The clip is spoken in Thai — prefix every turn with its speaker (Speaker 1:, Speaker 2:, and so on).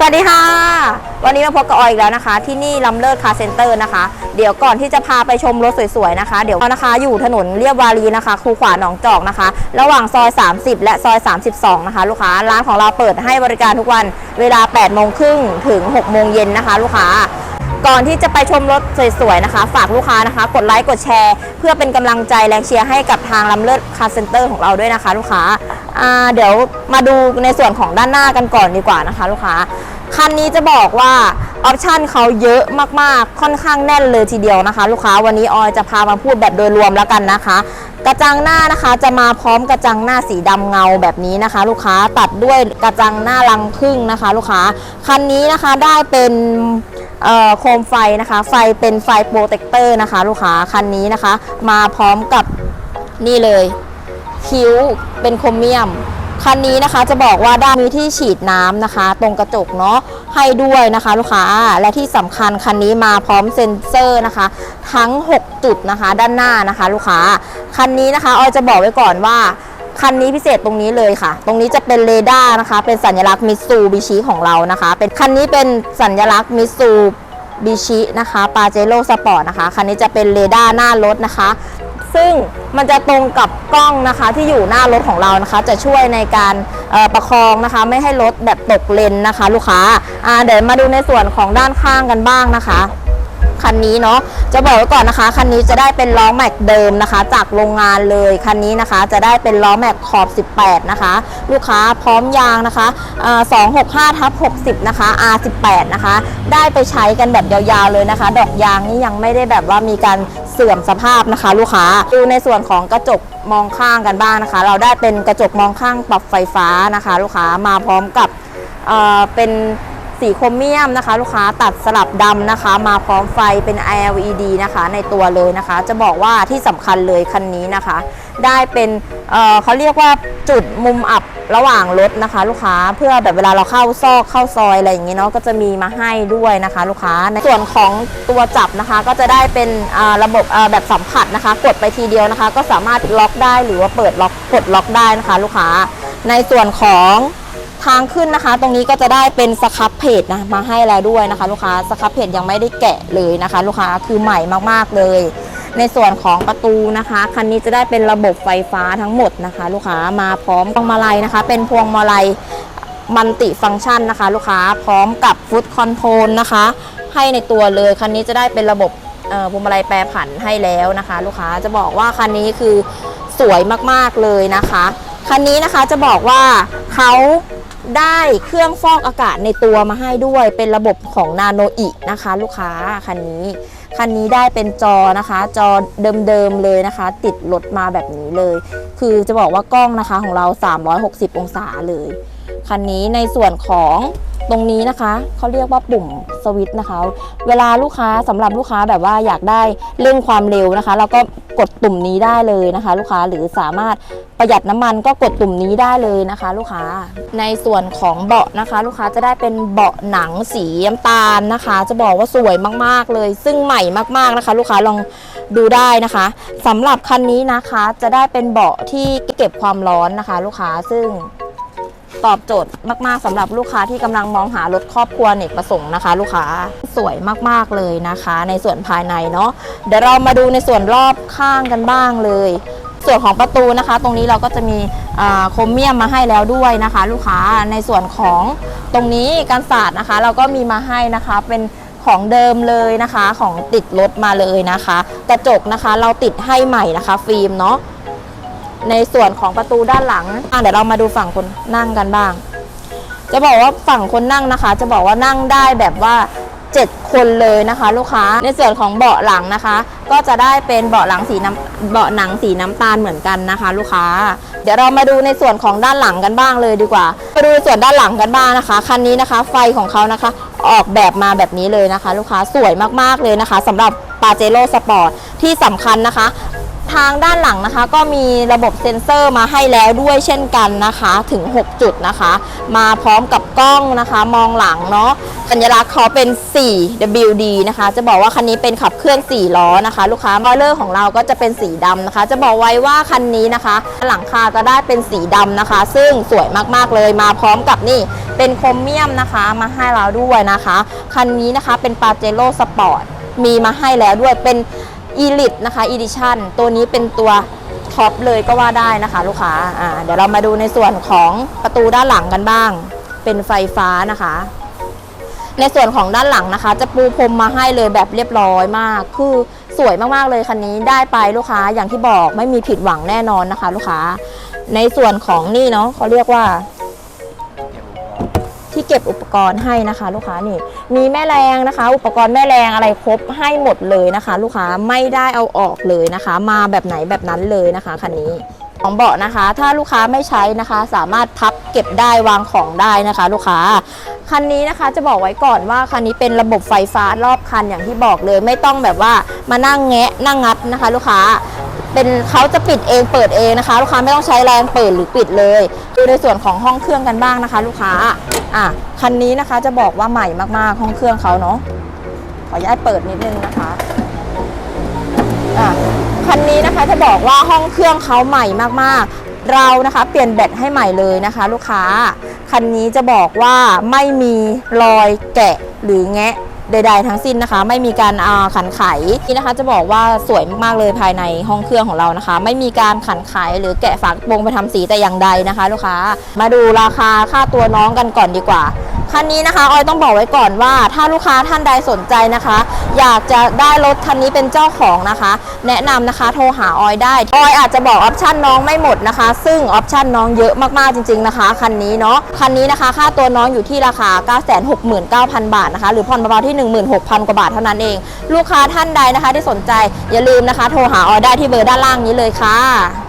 Speaker 1: สวัสดีค่ะ วันนี้มาพบกับออยอีกแล้วนะคะ ที่นี่ลำเลิศคาร์เซ็นเตอร์นะคะ เดี๋ยวก่อนที่จะพาไปชมรถสวยๆนะคะ เดี๋ยวเรานะคะอยู่ถนนเรียบวารีนะคะ คูขวาหนองจอกนะคะ ระหว่างซอย 30 และซอย 32 นะคะ ลูกค้าร้านของเราเปิดให้บริการทุกวันเวลา8โมงครึ่งถึง6โมงเย็นนะคะ ลูกค้าก่อนที่จะไปชมรถสวยๆนะคะ ฝากลูกค้านะคะ กดไลค์กดแชร์ เพื่อเป็นกำลังใจแรงเชียร์ให้กับทางลำเลิศคาร์เซ็นเตอร์ของเราด้วยนะคะ ลูกค้า เดี๋ยวมาดูในส่วนของด้านหน้ากันก่อนดีกว่านะคะ ลูกค้าคันนี้จะบอกว่าออปชันเขาเยอะมากๆ ค่อนข้างแน่นเลยทีเดียวนะคะ ลูกค้าวันนี้ออยจะพามาพูดแบบโดยรวมแล้วกันนะคะ กระจังหน้านะคะจะมาพร้อมกระจังหน้าสีดำเงาแบบนี้นะคะ ลูกค้าตัดด้วยกระจังหน้ารังพึ่งนะคะ ลูกค้าคันนี้นะคะได้เป็นโคมไฟนะคะ ไฟเป็นไฟโปรเทคเตอร์นะคะ ลูกค้าคันนี้นะคะ มาพร้อมกับนี่เลย คิ้วเป็นโครเมียม คันนี้นะคะจะบอกว่าด้านมีที่ฉีดน้ำนะคะ ตรงกระจกเนาะให้ด้วยนะคะลูกค้าและที่สำคัญคันนี้มาพร้อมเซ็นเซอร์นะคะ ทั้ง 6 จุดนะคะด้านหน้านะคะ ลูกค้าคันนี้นะคะออยจะบอกไว้ก่อนว่าคันนี้พิเศษตรงนี้เลยค่ะ ตรงนี้จะเป็นเรดาร์นะคะ เป็นสัญลักษณ์มิซูบิชิของเรานะคะ เป็นคันนี้เป็นสัญลักษณ์มิซูบิชินะคะปาเจโร่สปอร์ตนะคะ คันนี้จะเป็นเรดาร์หน้ารถนะคะ ซึ่งมันจะตรงกับกล้องนะคะที่อยู่หน้ารถของเรานะคะ จะช่วยในการประคองนะคะ ไม่ให้รถแบบตกเลนนะคะ ลูกค้าเดี๋ยวมาดูในส่วนของด้านข้างกันบ้างนะคะ คันนี้เนาะจะบอกไว้ก่อนนะคะ คันนี้จะได้เป็นล้อแม็กเดิมนะคะ จากโรงงานเลยคันนี้นะคะ จะได้เป็นล้อแม็กขอบ 18 นะคะ ลูกค้าพร้อมยางนะคะสอ่า265ทับ60นะคะ R18 นะคะ ได้ไปใช้กันแบบยาวๆเลยนะคะ ดอกยางนี่ยังไม่ได้แบบว่ามีการเสื่อมสภาพนะคะ ลูกค้าดูในส่วนของกระจกมองข้างกันบ้างนะคะ เราได้เป็นกระจกมองข้างปรับไฟฟ้านะคะ ลูกค้ามาพร้อมกับเเป็น สีโครเมียมนะคะ ลูกค้าตัดสลับดำนะคะ มาพร้อมไฟเป็น LED นะคะ ในตัวเลยนะคะ จะบอกว่าที่สำคัญเลยคันนี้นะคะ ได้เป็นเเขาเรียกว่าจุดมุมอับระหว่างรถนะคะ ลูกค้าเพื่อแบบเวลาเราเข้าซอกเข้าซอยอะไรอย่างเงี้เนาะก็จะมีมาให้ด้วยนะคะ ลูกค้าในส่วนของตัวจับนะคะ ก็จะได้เป็นระบบแบบสัมผัสนะคะ กดไปทีเดียวนะคะ ก็สามารถล็อกได้หรือว่าเปิดล็อกกดล็อกได้นะคะ ลูกค้าในส่วนของ ทางขึ้นนะคะ ตรงนี้ก็จะได้เป็นสครับเพจนะมาให้แล้วด้วยนะคะ ลูกค้าสครับเพจยังไม่ได้แกะเลยนะคะ ลูกค้าคือใหม่มากๆเลย ในส่วนของประตูนะคะคันนี้จะได้เป็นระบบไฟฟ้าทั้งหมดนะคะ ลูกค้ามาพร้อมพวงมาลัยนะคะ เป็นพวงมาลัยมัลติฟังก์ชันนะคะ ลูกค้าพร้อมกับฟุตคอนโทรลนะคะ ให้ในตัวเลยคันนี้จะได้เป็นระบบพวงมาลัยแปรผันให้แล้วนะคะ ลูกค้าจะบอกว่าคันนี้คือสวยมากๆเลยนะคะคันนี้นะคะจะบอกว่าเขา ได้เครื่องฟอกอากาศในตัวมาให้ด้วย เป็นระบบของนาโนอินะคะ ลูกค้าคันนี้ คันนี้ได้เป็นจอนะคะ จอเดิมๆเลยนะคะ ติดรถมาแบบนี้เลย คือจะบอกว่ากล้องนะคะของเรา 360 องศาเลย คันนี้ในส่วนของตรงนี้นะคะเขาเรียกว่าปุ่มสวิตช์นะคะ เวลาลูกค้าสำหรับลูกค้าแบบว่าอยากได้เร่งความเร็วนะคะ เราก็กดตุ่มนี้ได้เลยนะคะ ลูกค้าหรือสามารถประหยัดน้ำมันก็กดตุ่มนี้ได้เลยนะคะ ลูกค้าในส่วนของเบาะนะคะ ลูกค้าจะได้เป็นเบาะหนังสีน้ำตาลนะคะ จะบอกว่าสวยมากๆเลย ซึ่งใหม่มากๆนะคะ ลูกค้าลองดูได้นะคะสำหรับคันนี้นะคะจะได้เป็นเบาะที่เก็บความร้อนนะคะ ลูกค้าซึ่ง ตอบโจทย์มากๆสำหรับลูกค้าที่กำลังมองหารถครอบครัวเนกประสงค์นะคะ ลูกค้าสวยมากๆเลยนะคะ ในส่วนภายในเนาะเดี๋ยวเรามาดูในส่วนรอบข้างกันบ้างเลย ส่วนของประตูนะคะ ตรงนี้เราก็จะมีอ่าโครเมียมมาให้แล้วด้วยนะคะ ลูกค้าในส่วนของตรงนี้การสาดนะคะ เราก็มีมาให้นะคะเป็นของเดิมเลยนะคะของติดรถมาเลยนะคะ กระจกนะคะเราติดให้ใหม่นะคะ ฟิล์มเนาะ ในส่วนของประตูด้านหลังอะเดี๋ยวเรามาดูฝั่งคนนั่งกันบ้าง จะบอกว่าฝั่งคนนั่งนะคะ จะบอกว่านั่งได้แบบว่า 7 คนเลยนะคะ ลูกค้าในส่วนของเบาะหลังนะคะ ก็จะได้เป็นเบาะหลังสีน้ำเบาะหนังสีน้ำตาลเหมือนกันนะคะ ลูกค้า เดี๋ยวเรามาดูในส่วนของด้านหลังกันบ้างเลยดีกว่ามาดูส่วนด้านหลังกันบ้างนะคะคันนี้นะคะ ไฟของเขานะคะ ออกแบบมาแบบนี้เลยนะคะ ลูกค้าสวยมากๆเลยนะคะสำหรับปาเจโร่สปอร์ตที่สำคัญนะคะางด้านหลังนะคะ ก็มีระบบเซ็นเซอร์มาให้แล้วด้วยเช่นกันนะคะ ถึง 6 จุดนะคะ มาพร้อมกับกล้องนะคะ มองหลังเนาะสัญลักษณ์เขาเป็น 4 WD นะคะ จะบอกว่าคันนี้เป็นขับเคลื่อน 4 ล้อนะคะ ลูกค้าบอลเลอร์ของเราก็จะเป็นสีดำนะคะ จะบอกไว้ว่าคันนี้นะคะ หลังคาจะได้เป็นสีดำนะคะ ซึ่งสวยมากๆเลยมาพร้อมกับนี่เป็นโครเมียมนะคะมาให้เราด้วยนะคะ คันนี้นะคะเป็นปาเจโร่สปอร์ตมีมาให้แล้วด้วยเป็น e l i t นะคะ Edition ตัวนี้เป็นตัวท็อปเลยก็ว่าได้นะคะ ลูกค้าอ่าเดี๋ยวเรามาดูในส่วนของประตูด้านหลังกันบ้าง เป็นไฟฟ้านะคะ ในส่วนของด้านหลังนะคะ จะปูพรมมาให้เลยแบบเรียบร้อยมาก คือสวยมากๆเลยคันนี้ได้ไปลูกค้าอย่างที่บอกไม่มีผิดหวังแน่นอนนะคะ ลูกค้า ในส่วนของนี่เนาะเขาเรียกว่า ที่เก็บอุปกรณ์ให้นะคะ ลูกค้านี่ มีแม่แรงนะคะ อุปกรณ์แม่แรงอะไรครบให้หมดเลยนะคะ ลูกค้าไม่ได้เอาออกเลยนะคะ มาแบบไหนแบบนั้นเลยนะคะคันนี้ของเบาะนะคะ ถ้าลูกค้าไม่ใช้นะคะ สามารถพับเก็บได้วางของได้นะคะ ลูกค้าคันนี้นะคะจะบอกไว้ก่อนว่าคันนี้เป็นระบบไฟฟ้ารอบคันอย่างที่บอกเลย ไม่ต้องแบบว่ามานั่งแงะนั่งงัดนะคะ ลูกค้า เป็นเขาจะปิดเองเปิดเองนะคะ ลูกค้าไม่ต้องใช้แรงเปิดหรือปิดเลยดูในส่วนของห้องเครื่องกันบ้างนะคะ ลูกค้าอะคันนี้นะคะจะบอกว่าใหม่มากๆห้องเครื่องเขาเนาะขออนุญาตเปิดนิดนึงนะคะอะคันนี้นะคะจะบอกว่าห้องเครื่องเขาใหม่มากๆ เรานะคะเปลี่ยนแบตให้ใหม่เลยนะคะ ลูกค้าคันนี้จะบอกว่าไม่มีรอยแกะหรือแงะ ใด ๆ ทั้งสิ้นนะคะ ไม่มีการขันไขนี่นะคะ จะบอกว่าสวยมากๆเลยภายในห้องเครื่องของเรานะคะ ไม่มีการขันไขหรือแกะฝากระโปรงไปทำสีแต่อย่างใดนะคะ ลูกค้ามาดูราคาค่าตัวน้องกันก่อนดีกว่า คันนี้นะคะออยต้องบอกไว้ก่อนว่า ถ้าลูกค้าท่านใดสนใจนะคะ อยากจะได้รถคันนี้เป็นเจ้าของนะคะ แนะนำนะคะโทรหาออยได้ออยอาจจะบอกออปชั่นน้องไม่หมดนะคะ ซึ่งออปชั่นน้องเยอะมากๆจริง ๆนะคะคันนี้เนาะคันนี้นะคะ ค่าตัวน้องอยู่ที่ราคา 969,000 บาทนะคะ หรือผ่อนเบาๆที่ 16,000 กว่าบาทเท่านั้นเอง ลูกค้าท่านใดนะคะที่สนใจอย่าลืมนะคะ โทรหาออยได้ที่เบอร์ด้านล่างนี้เลยค่ะ